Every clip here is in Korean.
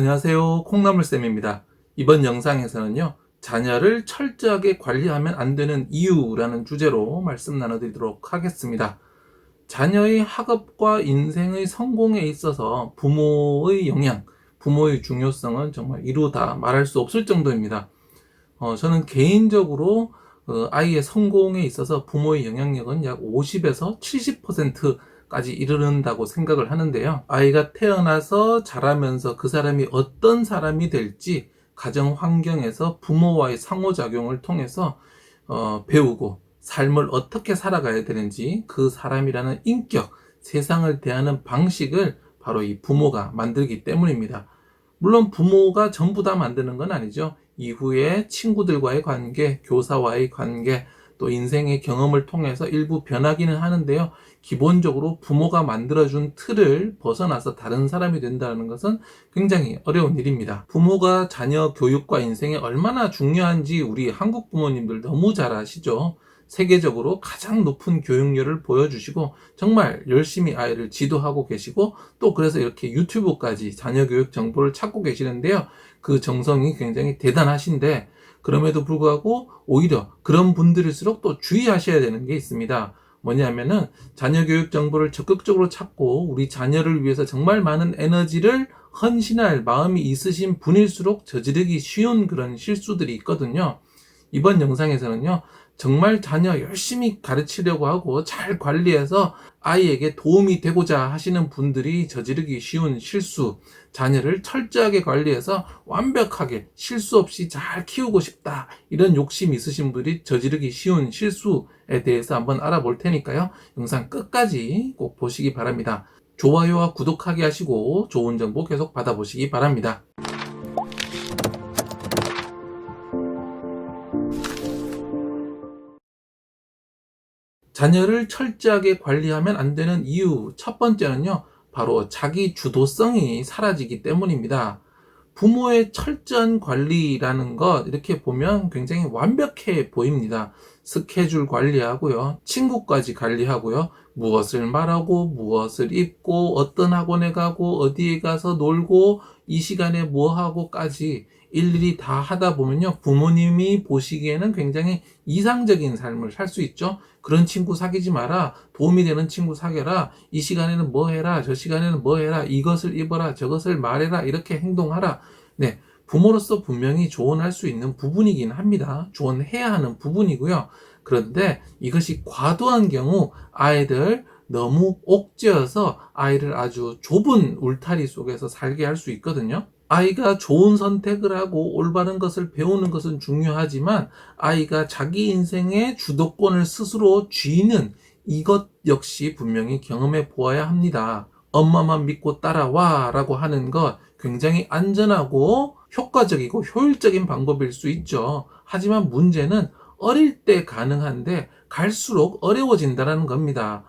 안녕하세요. 콩나물쌤입니다. 이번 영상에서는요, 자녀를 철저하게 관리하면 안 되는 이유라는 주제로 말씀 나눠드리도록 하겠습니다. 자녀의 학업과 인생의 성공에 있어서 부모의 영향, 부모의 중요성은 정말 이루 다 말할 수 없을 정도입니다. 어, 저는 개인적으로 어, 아이의 성공에 있어서 부모의 영향력은 약 50에서 70% 까지 이르른다고 생각을 하는데요. 아이가 태어나서 자라면서 그 사람이 어떤 사람이 될지 가정 환경에서 부모와의 상호작용을 통해서 어, 배우고 삶을 어떻게 살아가야 되는지 그 사람이라는 인격, 세상을 대하는 방식을 바로 이 부모가 만들기 때문입니다. 물론 부모가 전부 다 만드는 건 아니죠. 이후에 친구들과의 관계, 교사와의 관계, 또 인생의 경험을 통해서 일부 변하기는 하는데요. 기본적으로 부모가 만들어준 틀을 벗어나서 다른 사람이 된다는 것은 굉장히 어려운 일입니다. 부모가 자녀 교육과 인생에 얼마나 중요한지 우리 한국 부모님들 너무 잘 아시죠? 세계적으로 가장 높은 교육열을 보여주시고 정말 열심히 아이를 지도하고 계시고 또 그래서 이렇게 유튜브까지 자녀 교육 정보를 찾고 계시는데요. 그 정성이 굉장히 대단하신데 그럼에도 불구하고 오히려 그런 분들일수록 또 주의하셔야 되는 게 있습니다. 뭐냐면은 자녀 교육 정보를 적극적으로 찾고 우리 자녀를 위해서 정말 많은 에너지를 헌신할 마음이 있으신 분일수록 저지르기 쉬운 그런 실수들이 있거든요. 이번 영상에서는요, 정말 자녀 열심히 가르치려고 하고 잘 관리해서 아이에게 도움이 되고자 하시는 분들이 저지르기 쉬운 실수, 자녀를 철저하게 관리해서 완벽하게 실수 없이 잘 키우고 싶다. 이런 욕심 있으신 분들이 저지르기 쉬운 실수에 대해서 한번 알아볼 테니까요. 영상 끝까지 꼭 보시기 바랍니다. 좋아요와 구독하기 하시고 좋은 정보 계속 받아보시기 바랍니다. 자녀를 철저하게 관리하면 안 되는 이유 첫 번째는요, 바로 자기 주도성이 사라지기 때문입니다. 부모의 철저한 관리라는 것, 이렇게 보면 굉장히 완벽해 보입니다. 스케줄 관리하고요, 친구까지 관리하고요, 무엇을 말하고, 무엇을 입고, 어떤 학원에 가고, 어디에 가서 놀고, 이 시간에 뭐 하고까지 일일이 다 하다 보면요. 부모님이 보시기에는 굉장히 이상적인 삶을 살 수 있죠. 그런 친구 사귀지 마라. 도움이 되는 친구 사귀라. 이 시간에는 뭐 해라. 저 시간에는 뭐 해라. 이것을 입어라. 저것을 말해라. 이렇게 행동하라. 네. 부모로서 분명히 조언할 수 있는 부분이긴 합니다. 조언해야 하는 부분이고요. 그런데 이것이 과도한 경우 아이들 너무 옥죄어서 아이를 아주 좁은 울타리 속에서 살게 할 수 있거든요. 아이가 좋은 선택을 하고 올바른 것을 배우는 것은 중요하지만 아이가 자기 인생의 주도권을 스스로 쥐는 이것 역시 분명히 경험해 보아야 합니다. 엄마만 믿고 따라와 라고 하는 것 굉장히 안전하고 효과적이고 효율적인 방법일 수 있죠. 하지만 문제는 어릴 때 가능한데 갈수록 어려워진다는 겁니다.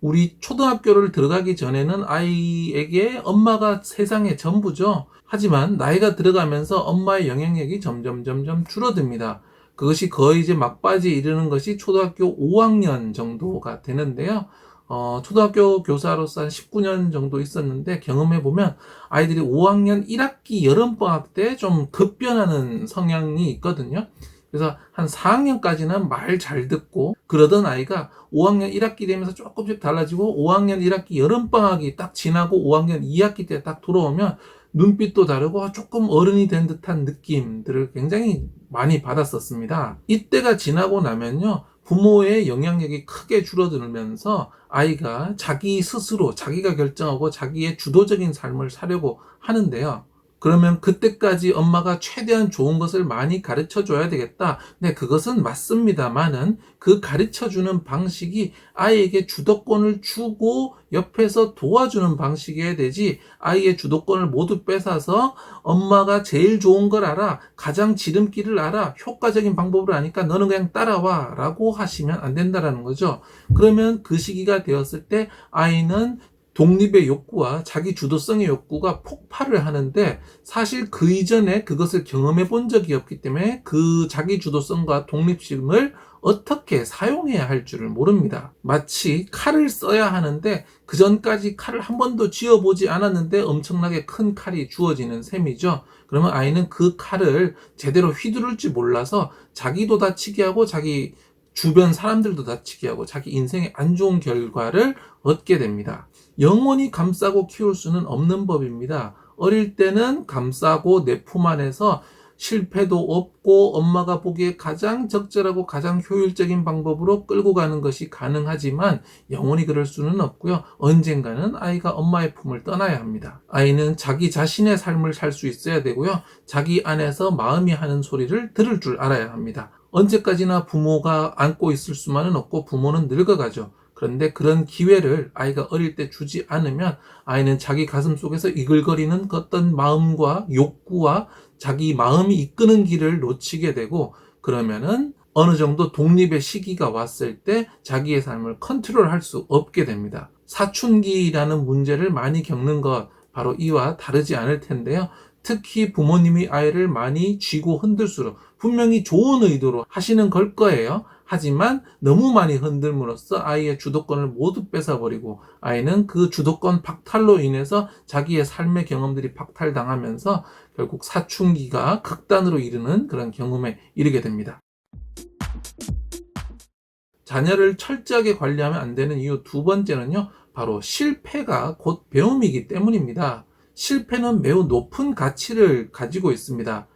우리 초등학교를 들어가기 전에는 아이에게 엄마가 세상의 전부죠. 하지만 나이가 들어가면서 엄마의 영향력이 점점 점점 줄어듭니다. 그것이 거의 이제 막바지에 이르는 것이 초등학교 5학년 정도가 되는데요. 어, 초등학교 교사로서 한 19년 정도 있었는데 경험해 보면 아이들이 5학년 1학기 여름방학 때 좀 급변하는 성향이 있거든요. 그래서 한 4학년까지는 말 잘 듣고 그러던 아이가 5학년 1학기 되면서 조금씩 달라지고 5학년 1학기 여름방학이 딱 지나고 5학년 2학기 때딱 들어오면 눈빛도 다르고 조금 어른이 된 듯한 느낌들을 굉장히 많이 받았었습니다. 이때가 지나고 나면요. 부모의 영향력이 크게 줄어들면서 아이가 자기 스스로 자기가 결정하고 자기의 주도적인 삶을 사려고 하는데요. 그러면 그때까지 엄마가 최대한 좋은 것을 많이 가르쳐 줘야 되겠다. 네, 그것은 맞습니다만은 그 가르쳐 주는 방식이 아이에게 주도권을 주고 옆에서 도와주는 방식이어야 되지 아이의 주도권을 모두 뺏어서 엄마가 제일 좋은 걸 알아. 가장 지름길을 알아. 효과적인 방법을 아니까 너는 그냥 따라와. 라고 하시면 안 된다라는 거죠. 그러면 그 시기가 되었을 때 아이는 독립의 욕구와 자기 주도성의 욕구가 폭발을 하는데 사실 그 이전에 그것을 경험해 본 적이 없기 때문에 그 자기 주도성과 독립심을 어떻게 사용해야 할 줄을 모릅니다. 마치 칼을 써야 하는데 그 전까지 칼을 한 번도 쥐어보지 않았는데 엄청나게 큰 칼이 주어지는 셈이죠. 그러면 아이는 그 칼을 제대로 휘두를지 몰라서 자기도 다치게 하고 자기 주변 사람들도 다치게 하고 자기 인생에 안 좋은 결과를 얻게 됩니다. 영원히 감싸고 키울 수는 없는 법입니다. 어릴 때는 감싸고 내 품 안에서 실패도 없고 엄마가 보기에 가장 적절하고 가장 효율적인 방법으로 끌고 가는 것이 가능하지만 영원히 그럴 수는 없고요. 언젠가는 아이가 엄마의 품을 떠나야 합니다. 아이는 자기 자신의 삶을 살 수 있어야 되고요. 자기 안에서 마음이 하는 소리를 들을 줄 알아야 합니다. 언제까지나 부모가 안고 있을 수만은 없고 부모는 늙어가죠. 그런데 그런 기회를 아이가 어릴 때 주지 않으면 아이는 자기 가슴 속에서 이글거리는 어떤 마음과 욕구와 자기 마음이 이끄는 길을 놓치게 되고 그러면은 어느 정도 독립의 시기가 왔을 때 자기의 삶을 컨트롤할 수 없게 됩니다. 사춘기라는 문제를 많이 겪는 것 바로 이와 다르지 않을 텐데요. 특히 부모님이 아이를 많이 쥐고 흔들수록 분명히 좋은 의도로 하시는 걸 거예요. 하지만 너무 많이 흔들므로써 아이의 주도권을 모두 뺏어버리고 아이는 그 주도권 박탈로 인해서 자기의 삶의 경험들이 박탈당하면서 결국 사춘기가 극단으로 이르는 그런 경험에 이르게 됩니다. 자녀를 철저하게 관리하면 안 되는 이유 두 번째는요, 바로 실패가 곧 배움이기 때문입니다. 실패는 매우 높은 가치를 가지고 있습니다.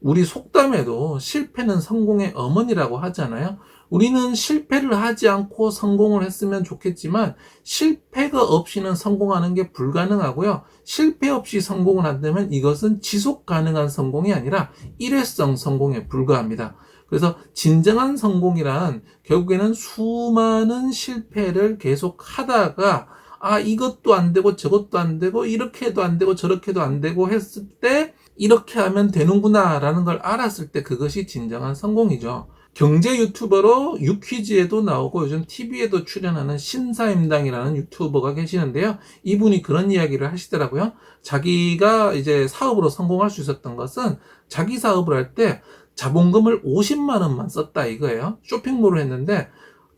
우리 속담에도 실패는 성공의 어머니라고 하잖아요. 우리는 실패를 하지 않고 성공을 했으면 좋겠지만 실패가 없이는 성공하는 게 불가능하고요. 실패 없이 성공을 한다면 이것은 지속 가능한 성공이 아니라 일회성 성공에 불과합니다. 그래서 진정한 성공이란 결국에는 수많은 실패를 계속 하다가 아, 이것도 안 되고 저것도 안 되고 이렇게 해도 안 되고 저렇게 해도 안 되고 했을 때 이렇게 하면 되는구나라는 걸 알았을 때 그것이 진정한 성공이죠. 경제 유튜버로 유퀴즈에도 나오고 요즘 TV에도 출연하는 신사임당이라는 유튜버가 계시는데요. 이분이 그런 이야기를 하시더라고요. 자기가 이제 사업으로 성공할 수 있었던 것은 자기 사업을 할 때 자본금을 50만 원만 썼다 이거예요. 쇼핑몰을 했는데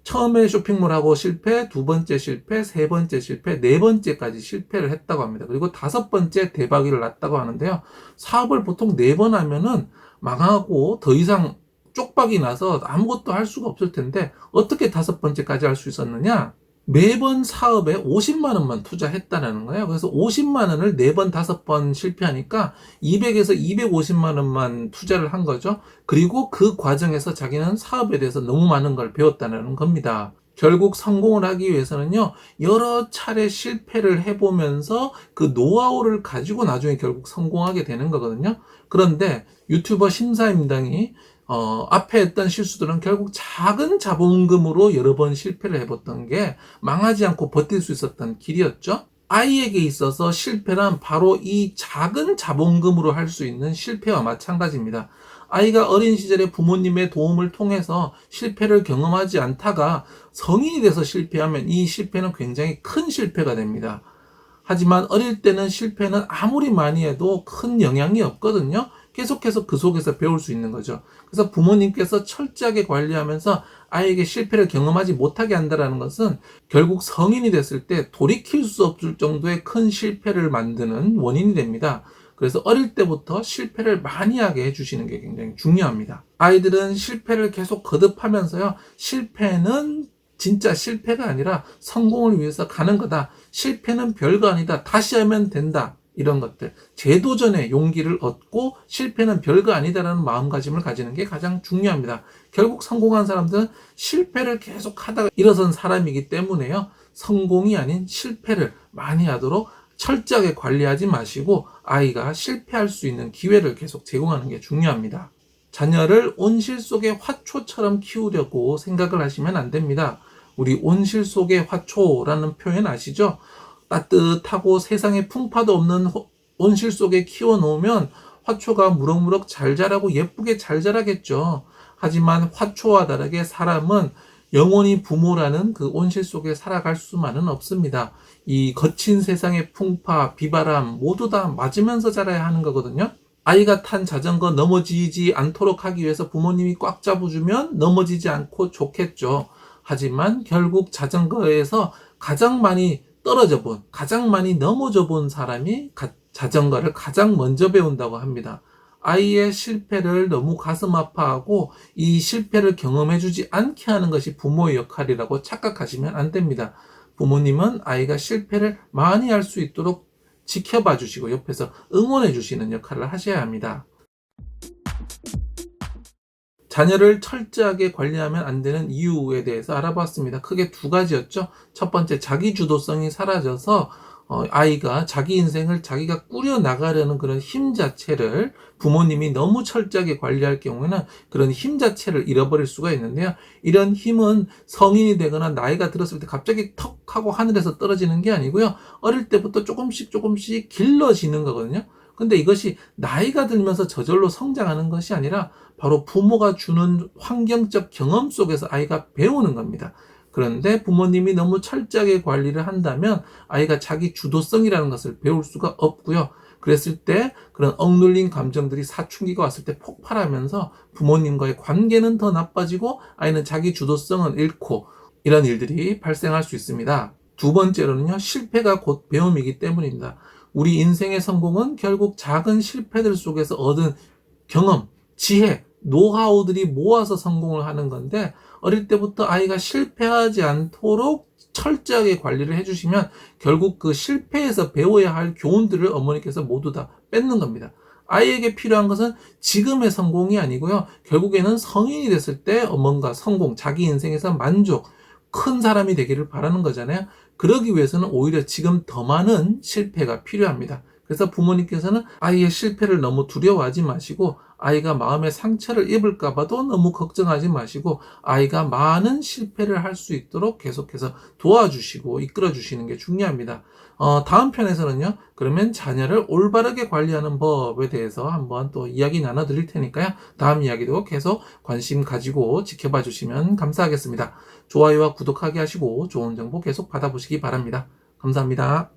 처음에 쇼핑몰하고 실패, 두 번째 실패, 세 번째 실패, 네 번째까지 실패를 했다고 합니다. 그리고 다섯 번째 대박이를 났다고 하는데요. 사업을 보통 네 번 하면은 망하고 더 이상 쪽박이 나서 아무것도 할 수가 없을 텐데 어떻게 다섯 번째까지 할 수 있었느냐? 매번 사업에 50만 원만 투자했다라는 거예요. 그래서 50만 원을 4번, 5번 실패하니까 200에서 250만 원만 투자를 한 거죠. 그리고 그 과정에서 자기는 사업에 대해서 너무 많은 걸 배웠다는 겁니다. 결국 성공을 하기 위해서는요, 여러 차례 실패를 해보면서 그 노하우를 가지고 나중에 결국 성공하게 되는 거거든요. 그런데 유튜버 심사임당이 어, 앞에 했던 실수들은 결국 작은 자본금으로 여러 번 실패를 해봤던 게 망하지 않고 버틸 수 있었던 길이었죠. 아이에게 있어서 실패란 바로 이 작은 자본금으로 할 수 있는 실패와 마찬가지입니다. 아이가 어린 시절에 부모님의 도움을 통해서 실패를 경험하지 않다가 성인이 돼서 실패하면 이 실패는 굉장히 큰 실패가 됩니다. 하지만 어릴 때는 실패는 아무리 많이 해도 큰 영향이 없거든요. 계속해서 그 속에서 배울 수 있는 거죠. 그래서 부모님께서 철저하게 관리하면서 아이에게 실패를 경험하지 못하게 한다는 것은 결국 성인이 됐을 때 돌이킬 수 없을 정도의 큰 실패를 만드는 원인이 됩니다. 그래서 어릴 때부터 실패를 많이 하게 해주시는 게 굉장히 중요합니다. 아이들은 실패를 계속 거듭하면서요, 실패는 진짜 실패가 아니라 성공을 위해서 가는 거다. 실패는 별거 아니다. 다시 하면 된다. 이런 것들 재도전의 용기를 얻고 실패는 별거 아니다라는 마음가짐을 가지는 게 가장 중요합니다. 결국 성공한 사람들은 실패를 계속 하다가 일어선 사람이기 때문에요. 성공이 아닌 실패를 많이 하도록 철저하게 관리하지 마시고 아이가 실패할 수 있는 기회를 계속 제공하는 게 중요합니다. 자녀를 온실 속의 화초처럼 키우려고 생각을 하시면 안 됩니다. 우리 온실 속의 화초라는 표현 아시죠? 따뜻하고 세상에 풍파도 없는 온실 속에 키워놓으면 화초가 무럭무럭 잘 자라고 예쁘게 잘 자라겠죠. 하지만 화초와 다르게 사람은 영원히 부모라는 그 온실 속에 살아갈 수만은 없습니다. 이 거친 세상의 풍파, 비바람 모두 다 맞으면서 자라야 하는 거거든요. 아이가 탄 자전거 넘어지지 않도록 하기 위해서 부모님이 꽉 잡아주면 넘어지지 않고 좋겠죠. 하지만 결국 자전거에서 가장 많이 떨어져 본, 가장 많이 넘어져 본 사람이 가- 자전거를 가장 먼저 배운다고 합니다. 아이의 실패를 너무 가슴 아파하고 이 실패를 경험해주지 않게 하는 것이 부모의 역할이라고 착각하시면 안 됩니다. 부모님은 아이가 실패를 많이 할 수 있도록 지켜봐 주시고 옆에서 응원해 주시는 역할을 하셔야 합니다. 자녀를 철저하게 관리하면 안 되는 이유에 대해서 알아봤습니다. 크게 두 가지였죠. 첫 번째, 자기 주도성이 사라져서 어, 아이가 자기 인생을 자기가 꾸려 나가려는 그런 힘 자체를 부모님이 너무 철저하게 관리할 경우에는 그런 힘 자체를 잃어버릴 수가 있는데요. 이런 힘은 성인이 되거나 나이가 들었을 때 갑자기 턱 하고 하늘에서 떨어지는 게 아니고요. 어릴 때부터 조금씩 조금씩 길러지는 거거든요. 근데 이것이 나이가 들면서 저절로 성장하는 것이 아니라 바로 부모가 주는 환경적 경험 속에서 아이가 배우는 겁니다. 그런데 부모님이 너무 철저하게 관리를 한다면 아이가 자기 주도성이라는 것을 배울 수가 없고요. 그랬을 때 그런 억눌린 감정들이 사춘기가 왔을 때 폭발하면서 부모님과의 관계는 더 나빠지고 아이는 자기 주도성은 잃고 이런 일들이 발생할 수 있습니다. 두 번째로는요, 실패가 곧 배움이기 때문입니다. 우리 인생의 성공은 결국 작은 실패들 속에서 얻은 경험, 지혜, 노하우들이 모아서 성공을 하는 건데 어릴 때부터 아이가 실패하지 않도록 철저하게 관리를 해주시면 결국 그 실패에서 배워야 할 교훈들을 어머니께서 모두 다 뺏는 겁니다. 아이에게 필요한 것은 지금의 성공이 아니고요. 결국에는 성인이 됐을 때 뭔가 성공, 자기 인생에서 만족, 큰 사람이 되기를 바라는 거잖아요. 그러기 위해서는 오히려 지금 더 많은 실패가 필요합니다. 그래서 부모님께서는 아이의 실패를 너무 두려워하지 마시고 아이가 마음의 상처를 입을까 봐도 너무 걱정하지 마시고 아이가 많은 실패를 할 수 있도록 계속해서 도와주시고 이끌어 주시는 게 중요합니다. 어, 다음 편에서는요. 그러면 자녀를 올바르게 관리하는 법에 대해서 한번 또 이야기 나눠 드릴 테니까요. 다음 이야기도 계속 관심 가지고 지켜봐 주시면 감사하겠습니다. 좋아요와 구독하게 하시고 좋은 정보 계속 받아보시기 바랍니다. 감사합니다.